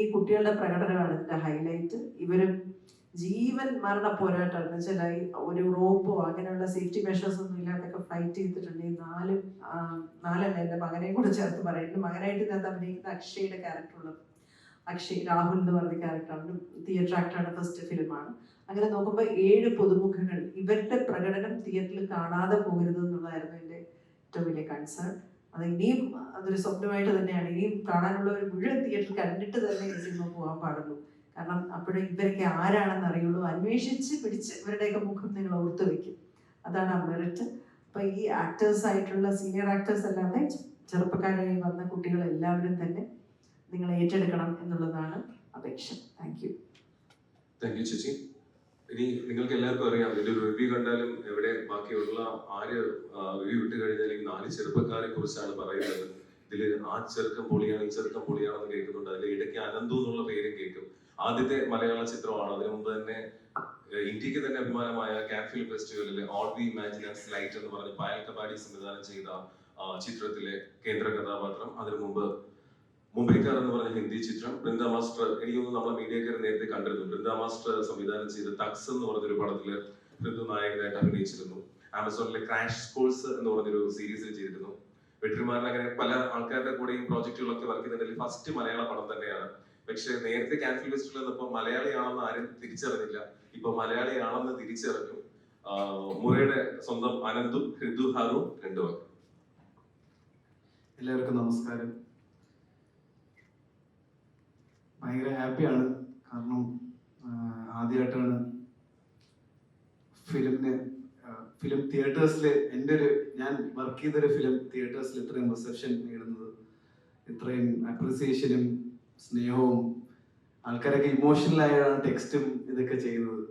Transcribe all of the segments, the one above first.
ഈ കുട്ടികളുടെ പ്രകടനമാണ് ഇതിന്റെ ഹൈലൈറ്റ് ഇവർ ജീവൻ മരണ പോരാട്ടമാണ്. എന്ന് വെച്ചാൽ ഒരു റോപ്പോ അങ്ങനെയുള്ള സേഫ്റ്റി മെഷേഴ്സ് ഒന്നും ഇല്ലാതൊക്കെ ഫൈറ്റ് ചെയ്തിട്ടുണ്ട്. ഈ നാല് നാലല്ല എന്റെ മകനെയും കൂടെ ചേർത്ത് പറയുന്നത് മകനായിട്ട് ഞാൻ അഭിനയിക്കുന്ന അക്ഷയുടെ ക്യാരക്ടറുള്ളത് അക്ഷയ് രാഹുൽ എന്ന് പറഞ്ഞ ക്യാരക്ടറാണ് തിയേറ്റർ ആക്ടറാണ് ഫസ്റ്റ് ഫിലിമാണ് അങ്ങനെ നോക്കുമ്പോൾ ഏഴ് പുതുമുഖങ്ങൾ ഇവരുടെ പ്രകടനം തിയേറ്ററിൽ കാണാതെ പോകരുത് എന്നുള്ളതായിരുന്നു എന്റെ ഏറ്റവും വലിയ കൺസേൺ അത് ഇനിയും അതൊരു സ്വപ്നമായിട്ട് തന്നെയാണ്. ഇനിയും കാണാനുള്ള ഒരു മുഴുവൻ തിയേറ്റർ കണ്ടിട്ട് തന്നെ ഈ സിനിമ പോകാൻ പാടുള്ളൂ. കാരണം അപ്പോഴേ ഇവരൊക്കെ ആരാണെന്ന് അറിയുള്ളൂ. അന്വേഷിച്ച് പിടിച്ച് ഇവരുടെയൊക്കെ മുഖം നിങ്ങൾ ഓർത്ത് വെക്കും. അതാണ് മെറിറ്റ് അപ്പൊ ഈ ആക്ടേഴ്സ് ആയിട്ടുള്ള സീനിയർ ആക്ടേഴ്സ് അല്ലാതെ ചെറുപ്പക്കാരായി വന്ന കുട്ടികൾ എല്ലാവരും തന്നെ നിങ്ങൾ ഏറ്റെടുക്കണം എന്നുള്ളതാണ് അപേക്ഷ. താങ്ക് യു താങ്ക് യു ചേച്ചി. ഇനി നിങ്ങൾക്ക് എല്ലാവർക്കും അറിയാം ഇതിന്റെ ഒരു റിവ്യൂ കണ്ടാലും എവിടെ ബാക്കിയുള്ള ആര് റിവ്യൂ ഇട്ട് കഴിഞ്ഞാൽ ഈ നാല് ചെറുപ്പക്കാരെ കുറിച്ചാണ് പറയുന്നത്. ഇതിൽ ആ ചെറുക്കം പൊളിയാണ് ഈ ചെറുക്കം പൊളിയാണെന്ന് കേൾക്കുന്നുണ്ട്. അതിൽ ഇടയ്ക്ക് അനന്തു എന്നുള്ള പേരും കേൾക്കും. ആദ്യത്തെ മലയാള ചിത്രമാണ്. അതിനു മുമ്പ് തന്നെ ഇന്ത്യയ്ക്ക് തന്നെ അഭിമാനമായ കാൻ ഫിലിം ഫെസ്റ്റിവലിൽ ഓൾ ദി ആൻഡ് ലൈറ്റ് എന്ന് പറഞ്ഞ് പായൽ കബാഡി സംവിധാനം ചെയ്ത ചിത്രത്തിലെ കേന്ദ്ര കഥാപാത്രം. അതിനു മുമ്പ് മുംബൈക്കാർ എന്ന് പറഞ്ഞ ഹിന്ദി ചിത്രം ബൃന്ദ മാസ്റ്റർ എനിക്ക് തോന്നുന്നു നമ്മളെ മീഡിയക്കാർ നേരത്തെ കണ്ടിരുന്നു. ബൃന്ദ മാസ്റ്റർ സംവിധാനം ചെയ്ത തക്സ് എന്ന് പറഞ്ഞൊരു പടത്തിൽ ഋതു നായകനായിട്ട് അഭിനയിച്ചിരുന്നു. ആമസോണിലെ ക്രാഷ് കോഴ്സ് എന്ന് പറഞ്ഞൊരു സീരീസിൽ ചെയ്തിരുന്നു. വെട്ടിമാരിൽ അങ്ങനെ പല ആൾക്കാരുടെ കൂടെയും പ്രോജക്റ്റുകളൊക്കെ വർക്ക് ചെയ്തിട്ടുണ്ടെങ്കിൽ ഫസ്റ്റ് മലയാള പടം തന്നെയാണ്. പക്ഷെ നേരത്തെ ക്യാൻസൽ ലിസ്റ്റിൽ വന്നപ്പോൾ മലയാളിയാണെന്ന് ആരും തിരിച്ചറിഞ്ഞില്ല. ഇപ്പൊ മലയാളിയാണെന്ന് തിരിച്ചറിഞ്ഞു. മുരയുടെ സ്വന്തം അനന്തും ഹൃദു ഹാറും രണ്ടു വാക്ക് എല്ലാവർക്കും നമസ്കാരം. ഭയങ്കര ഹാപ്പിയാണ്. കാരണം ആദ്യമായിട്ടാണ് ഫിലിമിന് ഫിലിം തിയേറ്റേഴ്സിൽ എന്റെ ഒരു ഞാൻ വർക്ക് ചെയ്തൊരു ഫിലിം തിയേറ്റേഴ്സിൽ ഇത്രയും റിസപ്ഷൻ നേടുന്നത്. ഇത്രയും അപ്രിസിയേഷനും സ്നേഹവും ആൾക്കാരൊക്കെ ഇമോഷണൽ ആയാണ് ടെക്സ്റ്റും ഇതൊക്കെ ചെയ്യുന്നത്.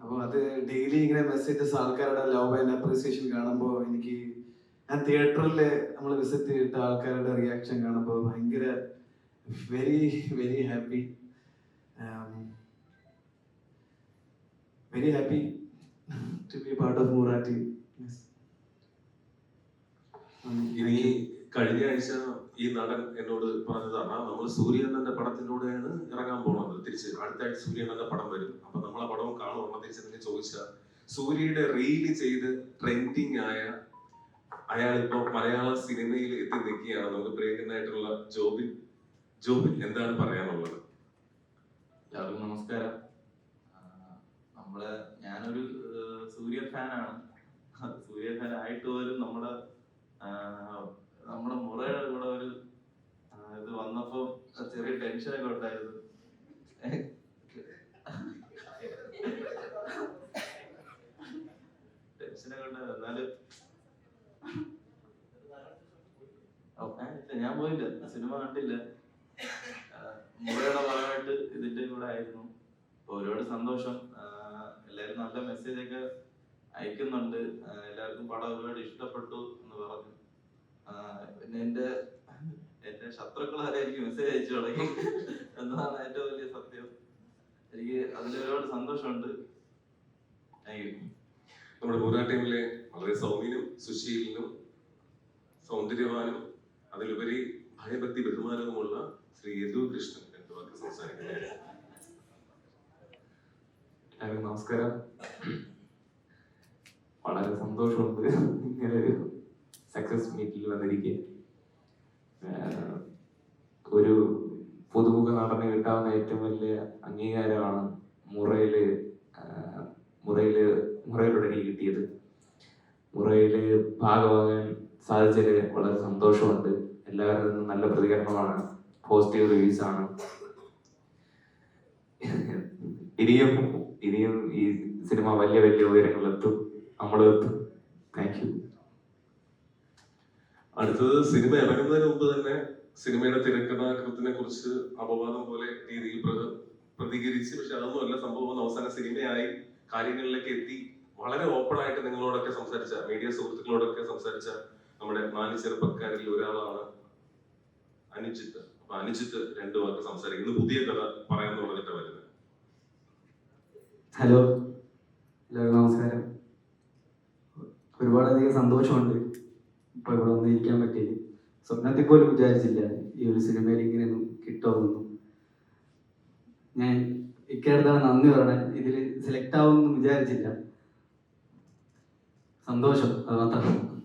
അപ്പോൾ അത് ഡെയിലി ഇങ്ങനെ മെസ്സേജസ് ആൾക്കാരുടെ ലവ് ആൻഡ് അപ്രിസിയേഷൻ കാണുമ്പോൾ എനിക്ക് ഞാൻ തിയേറ്ററിൽ നമ്മൾ വിസിറ്റ് ചെയ്തിട്ട് ആൾക്കാരുടെ റിയാക്ഷൻ കാണുമ്പോൾ ഭയങ്കര very very happy very happy to be part of മൂറാറ്റി ഇനി കഴിഞ്ഞ ആഴ്ച ഈ നടൻ എന്നോട് പറഞ്ഞതാണ് നമ്മൾ സൂര്യനന്റെ പടത്തിലൂടെയാണ് ഇറങ്ങാൻ പോകുന്നത് തിരിച്ച്. അടുത്ത ആഴ്ച സൂര്യനന്റെ പടം വരും. അപ്പൊ നമ്മൾ ആ പടവും കാണും തിരിച്ച് നിങ്ങൾ ചോദിച്ച. സൂര്യയുടെ റീൽ ചെയ്ത് ട്രെൻഡിങ് ആയ അയാൾ ഇപ്പൊ മലയാള സിനിമയിൽ എത്തി നിൽക്കുകയാണ്. നമുക്ക് പ്രിയങ്കനായിട്ടുള്ള ജോബിൻ ജോബിൻ എന്താണ് പറയാനുള്ളത്? എല്ലാവർക്കും നമസ്കാരം. നമ്മൾ ഞാനൊരു സൂര്യ ഫാനാണ്. സൂര്യ ഫാൻ ആയിട്ട് പോലും നമ്മുടെ നമ്മുടെ മുറയുടെ കൂടെ ഒരു ഇത് വന്നപ്പോ ചെറിയ ടെൻഷനൊക്കെ ഉണ്ടായിരുന്നു. ടെൻഷനൊക്കെ ഉണ്ടായിരുന്നു. എന്നാലും ഞാൻ പോയില്ല. സിനിമ കണ്ടില്ല. മുറയുടെ ഭാഗമായിട്ട് ഇതിന്റെ കൂടെ ആയിരുന്നു. ഒരുപാട് സന്തോഷം. എല്ലാവരും നല്ല മെസ്സേജ് ഒക്കെ അയക്കുന്നുണ്ട്. എല്ലാവർക്കും പടം ഒരുപാട് ഇഷ്ടപ്പെട്ടു എന്ന് പറഞ്ഞു. പിന്നെ എന്റെ എന്റെ ശത്രുക്കൾ വരെ എനിക്ക് മെസ്സേജ് അയച്ചു തുടങ്ങി. എന്നതാണ് ഏറ്റവും വലിയ സത്യം. എനിക്ക് അതിൽ ഒരുപാട് സന്തോഷമുണ്ട്. നമ്മുടെ പൂരാ ടീമിലെ വളരെ സൗമ്യനും സുശീലനും സൗന്ദര്യവാനും അതിലുപരി ഭയഭക്തി ബഹുമാനവുമുള്ള ശ്രീ യദു കൃഷ്ണൻ രണ്ടു വാക്ക് സംസാരിക്കുന്നത്. എല്ലാവർക്കും നമസ്കാരം. വളരെ സന്തോഷമുണ്ട് ഇങ്ങനെ ഒരു സക്സസ് മീറ്റിൽ വന്നിരിക്കെ. ഒരു പുതുമുഖ നടന് കിട്ടാവുന്ന ഏറ്റവും വലിയ അംഗീകാരമാണ് മുറയിൽ മുറയിൽ മുറയിലൂടെ എനിക്ക് കിട്ടിയത്. മുറയിൽ ഭാഗമാകാൻ സാധിച്ചതിൽ വളരെ സന്തോഷമുണ്ട്. എല്ലാവരിൽ നിന്നും നല്ല പ്രതികരണമാണ്. പോസിറ്റീവ് റിവ്യൂസ് ആണ്. ഇനിയും ഇനിയും ഈ സിനിമ വലിയ വലിയ ഉയരങ്ങളിലെത്തും. നമ്മളെത്തും. താങ്ക് യു അടുത്തത് സിനിമ ഇറങ്ങുന്നതിന് മുമ്പ് തന്നെ സിനിമയുടെ തിരക്കഥാകൃത്തിനെ കുറിച്ച് അപവാദം പോലെ രീതിയിൽ പ്ര- പ്രതികരിച്ച് പക്ഷെ അതൊന്നും അല്ല. സംഭവം അവസാന സിനിമയായി. കാര്യങ്ങളിലേക്ക് എത്തി. വളരെ ഓപ്പൺ ആയിട്ട് നിങ്ങളോടൊക്കെ സംസാരിച്ച മീഡിയ സുഹൃത്തുക്കളോടൊക്കെ സംസാരിച്ച നമ്മുടെ നാല് ചെറുപ്പക്കാരിൽ ഒരാളാണ് അനുജിത്ത്. അപ്പൊ അനുജിത്ത് രണ്ടു വാക്ക് സംസാരിക്കുന്നു പുതിയ കഥ പറയാന്ന് പറഞ്ഞിട്ട് വരുന്നത് ഹലോ. എല്ലാവർക്കും നമസ്കാരം. ഒരുപാടധികം സന്തോഷമുണ്ട് ഇപ്പൊ ഇവിടെ വന്നിരിക്കാൻ പറ്റിയത്. സ്വപ്നത്തിൽ പോലും വിചാരിച്ചില്ല ഈ ഒരു സിനിമയിൽ ഇങ്ങനെ കിട്ടുമെന്നും. ഞാൻ ഇക്കടുത്താണ് നന്ദി പറയണേ. ഇതിൽ സെലക്ട് ആവുമെന്ന് വിചാരിച്ചില്ല. സന്തോഷം അത് മാത്രം.